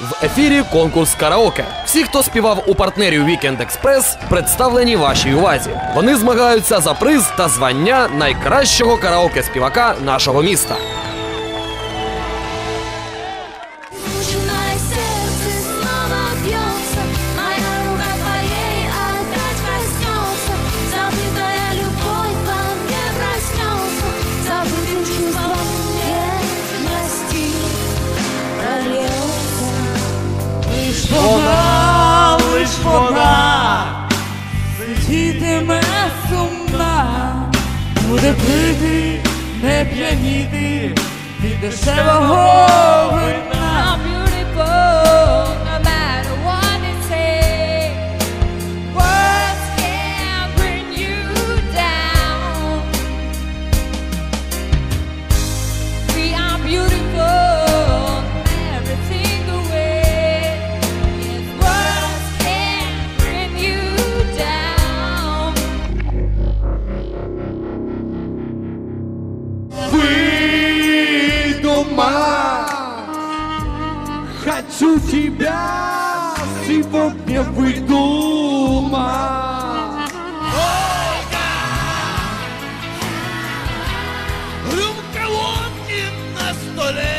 В ефірі конкурс караоке. Всі, хто співав у партнерів Weekend Express, представлені вашій увазі. Вони змагаються за приз та звання найкращого караоке співака нашого міста. Буде пити, не п'яніти від дешевого Выдумать Хочу тебя сегодня выдумать Рюмка водки на столе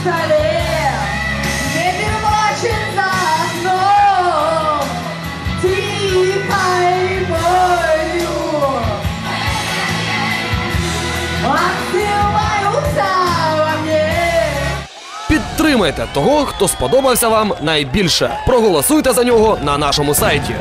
столе, ветер плачет за окном, тихой болью. Отзываются во мне. Підтримайте того, хто сподобався вам найбільше. Проголосуйте за нього на нашому сайті